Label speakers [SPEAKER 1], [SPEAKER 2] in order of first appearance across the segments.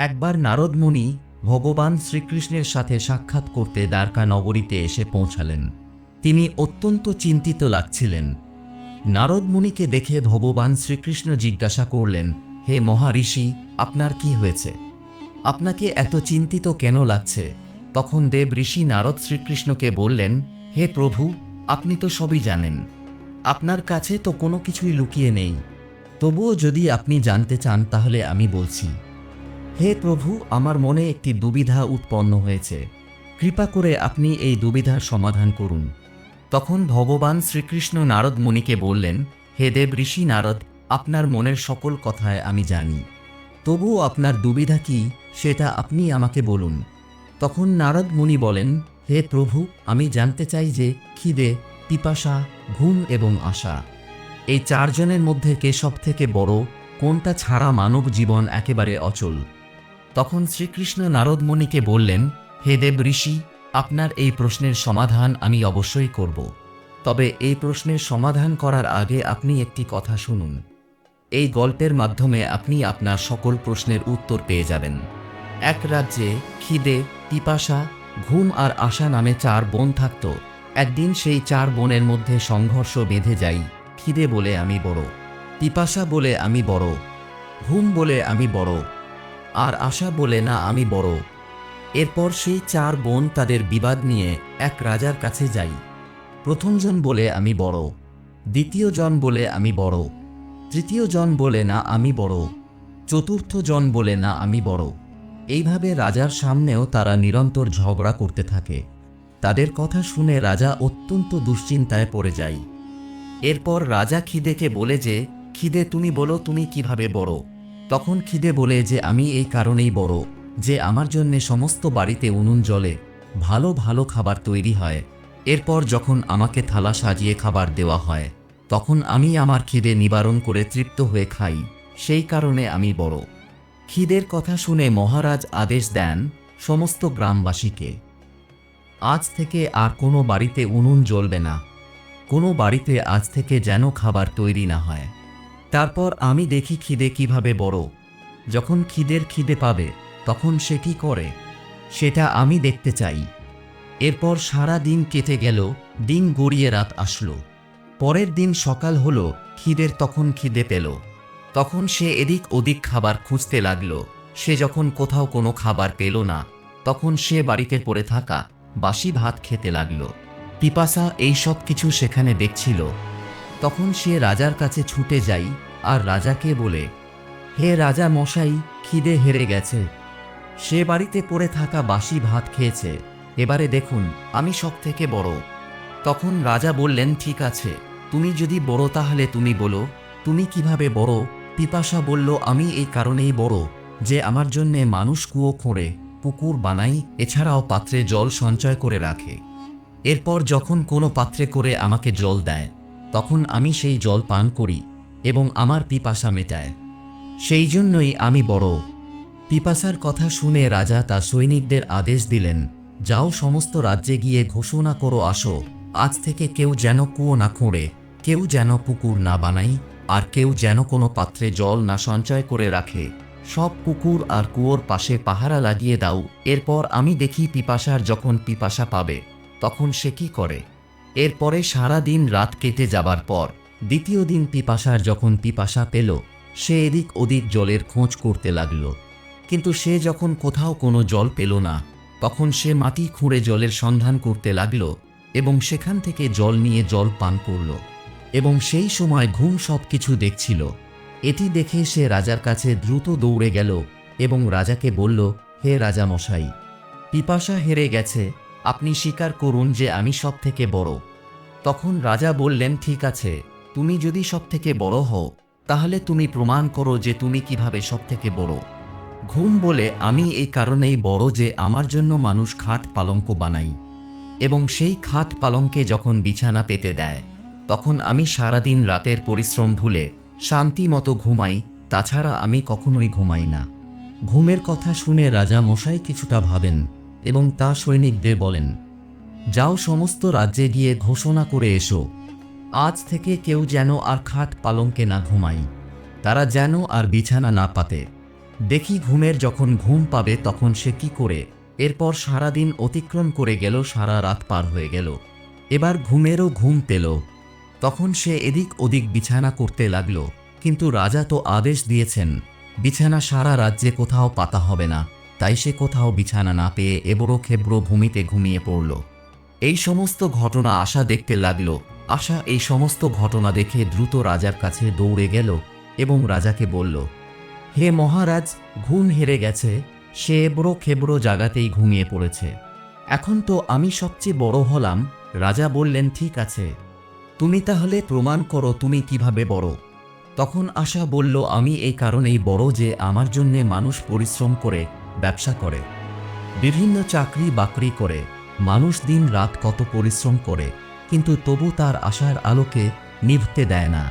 [SPEAKER 1] একবার নারদমুনি ভগবান শ্রীকৃষ্ণের সাথে সাক্ষাৎ করতে দ্বারকা নগরীতে এসে পৌঁছালেন। তিনি অত্যন্ত চিন্তিত লাগছিলেন। নারদমুনিকে দেখে ভগবান শ্রীকৃষ্ণ জিজ্ঞাসা করলেন, হে মহারিষি আপনার কি হয়েছে? আপনাকে এত চিন্তিত কেন লাগছে? তখন দেব ঋষি নারদ শ্রীকৃষ্ণকে বললেন, হে প্রভু, আপনি তো সবই জানেন। আপনার কাছে তো কোনো কিছুই লুকিয়ে নেই। তবুও যদি আপনি জানতে চান, তাহলে আমি বলছি। হে প্রভু, আমার মনে একটি দুবিধা উৎপন্ন হয়েছে। কৃপা করে আপনি এই দুবিধার সমাধান করুন। তখন ভগবান শ্রীকৃষ্ণ নারদ মুনিকে বললেন, হে দেব ঋষি নারদ, আপনার মনের সকল কথায় আমি জানি। তবুও আপনার দুবিধা কি, সেটা আপনি আমাকে বলুন। তখন নারদ মুনি বলেন, হে প্রভু, আমি জানতে চাই যে খিদে, পিপাসা, ঘুম এবং আশা, এই চারজনের মধ্যে কে সব থেকে বড়, কোনটা ছাড়া মানব জীবন একেবারে অচল? তখন শ্রীকৃষ্ণ নারদ মুনিকে বললেন, হে দেব ঋষি, আপনার এই প্রশ্নের সমাধান আমি অবশ্যই করব। তবে এই প্রশ্নের সমাধান করার আগে আপনি একটি কথা শুনুন। এই গল্পের মাধ্যমে আপনি আপনার সকল প্রশ্নের উত্তর পেয়ে যাবেন। এক রাজ্যে খিদে, পিপাসা, ঘুম আর আশা নামে চার বোন থাকত। একদিন সেই চার বোনের মধ্যে সংঘর্ষ বেঁধে যাই, খিদে বলে আমি বড়, পিপাসা বলে আমি বড়, ঘুম বলে আমি বড় আর আশা বলে, না, আমি বড়। এরপর সেই চার বোন তাদের বিবাদ নিয়ে এক রাজার কাছে যাই। প্রথমজন বলে, আমি বড়। দ্বিতীয় জন বলে, আমি বড়। তৃতীয় জন বলে, না, আমি বড়। চতুর্থ জন বলে, না, আমি বড়। এইভাবে রাজার সামনেও তারা নিরন্তর ঝগড়া করতে থাকে। তাদের কথা শুনে রাজা অত্যন্ত দুশ্চিন্তায় পড়ে যায়। এরপর রাজা খিদেকে বলে যে, খিদে, তুমি বলো, তুমি কীভাবে বড়? তখন খিদে বলে যে আমি এই কারণেই বড়, যে আমার জন্যে সমস্ত বাড়িতে উনুন জলে ভালো ভালো খাবার তৈরি হয়। এরপর যখন আমাকে থালা সাজিয়ে খাবার দেওয়া হয়, তখন আমি আমার খিদে নিবারণ করে তৃপ্ত হয়ে খাই, সেই কারণে আমি বড়। খিদের কথা শুনে মহারাজ আদেশ দেন সমস্ত গ্রামবাসীকে। আজ থেকে আর কোনো বাড়িতে উনুন জ্বলবে না। কোনো বাড়িতে আজ থেকে যেন খাবার তৈরি না হয়। তারপর আমি দেখি খিদে কীভাবে বড়। যখন খিদের খিদে পাবে, তখন সে কি করে? সেটা আমি দেখতে চাই। এরপর সারা দিন কেটে গেল, দিন গড়িয়ে রাত আসলো। পরের দিন সকাল হলো, খিদের তখন খিদে পেল। তখন সে এদিক ওদিক খাবার খুঁজতে লাগল। সে যখন কোথাও কোনো খাবার পেল না, তখন সে বাড়িতে পড়ে থাকা বাসি ভাত খেতে লাগল। পিপাসা এই সব কিছু সেখানে দেখছিল। তখন সে রাজার কাছে ছুটে যাই আর রাজাকে বলে, হে রাজা মশাই, খিদে হেরে গেছে। সে বাড়িতে পড়ে থাকা বাসি ভাত খেয়েছে। এবারে দেখুন, আমি সব থেকে বড়। তখন রাজা বললেন, ঠিক আছে, তুমি যদি বড় তাহলে তুমি বলো, তুমি কীভাবে বড়? পিপাসা বলল, আমি এই কারণেই বড়, যে আমার জন্যে মানুষ কুয়ো খোঁড়ে, পুকুর বানাই এছাড়াও পাত্রে জল সঞ্চয় করে রাখে। এরপর যখন কোনো পাত্রে করে আমাকে জল দেয় তখন আমি সেই জল পান করি এবং আমার পিপাসা মেটায়। সেই জন্যই আমি বড়। পিপাসার কথা শুনে রাজা তার সৈনিকদের আদেশ দিলেন, যাও সমস্ত রাজ্যে গিয়ে ঘোষণা করো আসো। আজ থেকে কেউ যেন কুয়ো না খোঁড়ে, কেউ যেন পুকুর না বানাই আর কেউ যেন কোনো পাত্রে জল না সঞ্চয় করে রাখে। সব পুকুর আর কুয়োর পাশে পাহারা লাগিয়ে দাও। এরপর আমি দেখি পিপাসার যখন পিপাসা পাবে, তখন সে কি করে? এরপরে সারা দিন রাত কেটে যাবার পর দ্বিতীয় দিন পিপাসার যখন পিপাসা পেল, সে এদিক ওদিক জলের খোঁজ করতে লাগল। কিন্তু সে যখন কোথাও কোনো জল পেল না, তখন সে মাটি খুঁড়ে জলের সন্ধান করতে লাগল এবং সেখান থেকে জল নিয়ে জল পান করল এবং সেই সময় ঘুম সব কিছু দেখছিল। এটি দেখে সে রাজার কাছে দ্রুত দৌড়ে গেল এবং রাজাকে বলল, হে রাজামশাই, পিপাসা হেরে গেছে আপনি স্বীকার করুন যে আমি সব থেকে বড়। তখন রাজা বললেন, ঠিক আছে, তুমি যদি সব থেকে বড় হও, তাহলে তুমি প্রমাণ করো যে তুমি কীভাবে সব থেকে বড়। ঘুম বলে, আমি এই কারণেই বড় যে আমার জন্য মানুষ খাট পালঙ্ক বানাই এবং সেই খাট পালঙ্কে যখন বিছানা পেতে দেয়, তখন আমি সারাদিন রাতের পরিশ্রম ভুলে শান্তি মতো ঘুমাই, তাছাড়া আমি কখনোই ঘুমাই না। ঘুমের কথা শুনে রাজা মশাই কিছুটা ভাবেন এবং তা সৈনিকদের বলেন, যাও সমস্ত রাজ্যে গিয়ে ঘোষণা করে এসো। আজ থেকে কেউ যেন আর খাট পালঙ্কে না ঘুমাই তারা যেন আর বিছানা না পাতে। দেখি ঘুমের যখন ঘুম পাবে তখন সে কি করে। এরপর সারাদিন অতিক্রম করে গেল, সারা রাত পার হয়ে গেল। এবার ঘুমেরও ঘুম পেল। তখন সে এদিক ওদিক বিছানা করতে লাগল। কিন্তু রাজা তো আদেশ দিয়েছেন, বিছানা সারা রাজ্যে কোথাও পাতা হবে না। তাই সে কোথাও বিছানা না পেয়ে এবড়ো খেবড়ো ভূমিতে ঘুমিয়ে পড়ল। এই সমস্ত ঘটনা আশা দেখতে লাগল। আশা এই সমস্ত ঘটনা দেখে দ্রুত রাজার কাছে দৌড়ে গেল এবং রাজাকে বলল, হে মহারাজ, ঘুম হেরে গেছে। সে এবড়ো খেবড়ো জাগাতেই ঘুমিয়ে পড়েছে। এখন তো আমি সবচেয়ে বড় হলাম। রাজা বললেন, ঠিক আছে। তুমি তাহলে প্রমাণ করো তুমি কীভাবে বড়। তখন আশা বলল, আমি এই কারণেই বড় যে আমার জন্যে মানুষ পরিশ্রম করে ব্যবসা করে, বিভিন্ন চাকরি বাকরি করে, মানুষ দিন রাত কত পরিশ্রম করে, কিন্তু তবু তার আশার আলোকে নিভতে দেয় না।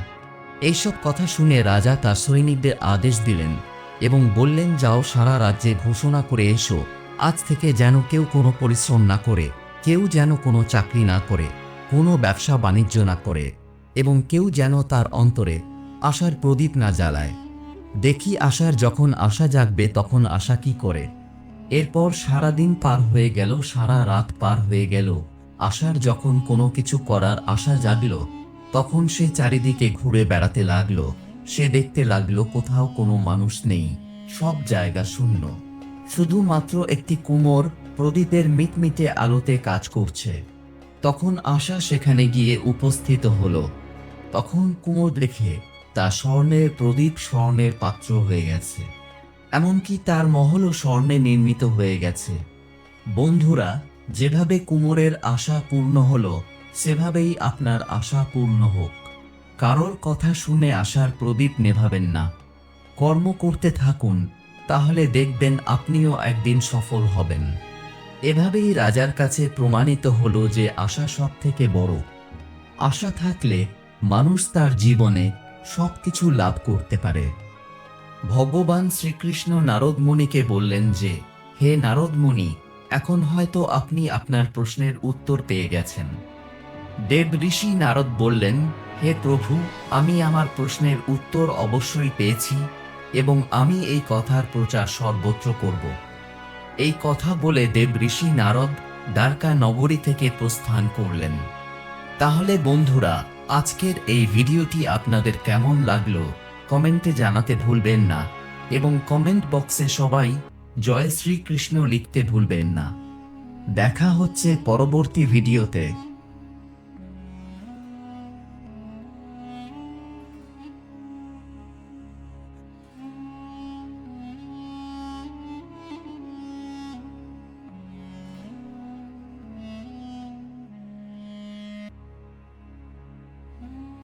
[SPEAKER 1] এইসব কথা শুনে রাজা তার সৈনিকদের আদেশ দিলেন এবং বললেন, যাও সারা রাজ্যে ঘোষণা করে এসো, আজ থেকে যেন কেউ কোনো পরিশ্রম না করে, কেউ যেন কোনো চাকরি না করে, কোনো ব্যবসা বাণিজ্য না করে এবং কেউ যেন তার অন্তরে আশার প্রদীপ না জ্বালায়। দেখি আশার যখন আশা জাগবে তখন আশা কি করে? এরপর সারা দিন পার হয়ে গেল, সারা রাত পার হয়ে গেল। আশার যখন কোনো কিছু করার আশা জাগল, তখন সে চারিদিকে ঘুরে বেড়াতে লাগল। সে দেখতে লাগল কোথাও কোনো মানুষ নেই, সব জায়গা শূন্য। শুধুমাত্র একটি কুমোর প্রদীপের মিটমিটে আলোতে কাজ করছে। তখন আশা সেখানে গিয়ে উপস্থিত হলো। তখন কুমোর দেখে তা স্বর্ণের প্রদীপ স্বর্ণের পাত্র হয়ে গেছে। এমনকি তার মহলও স্বর্ণে নির্মিত হয়ে গেছে। বন্ধুরা, যেভাবে কুমোরের আশা পূর্ণ হলো, সেভাবেই আপনার আশা পূর্ণ হোক। কারোর কথা শুনে আশার প্রদীপ নেভাবেন না। কর্ম করতে থাকুন, তাহলে দেখবেন আপনিও একদিন সফল হবেন। এভাবেই রাজার কাছে প্রমাণিত হলো যে আশা সব থেকে বড়। আশা থাকলে মানুষ তার জীবনে সবকিছু লাভ করতে পারে। ভগবান শ্রীকৃষ্ণ নারদ মুনিকে বললেন যে, হে নারদ মুনি এখন হয়তো আপনি আপনার প্রশ্নের উত্তর পেয়ে গেছেন। দেব ঋষি নারদ বললেন, হে প্রভু, আমি আমার প্রশ্নের উত্তর অবশ্যই পেয়েছি এবং আমি এই কথার প্রচার সর্বত্র করব। এই কথা বলে দেব ঋষি নারদ দ্বারকা নগরী থেকে প্রস্থান করলেন। তাহলে বন্ধুরা আজকের এই ভিডিওটি আপনাদের কেমন লাগল কমেন্টে জানাতে ভুলবেন না এবং কমেন্ট বক্সে সবাই জয় শ্রীকৃষ্ণ লিখতে ভুলবেন না। দেখা হচ্ছে পরবর্তী ভিডিওতে।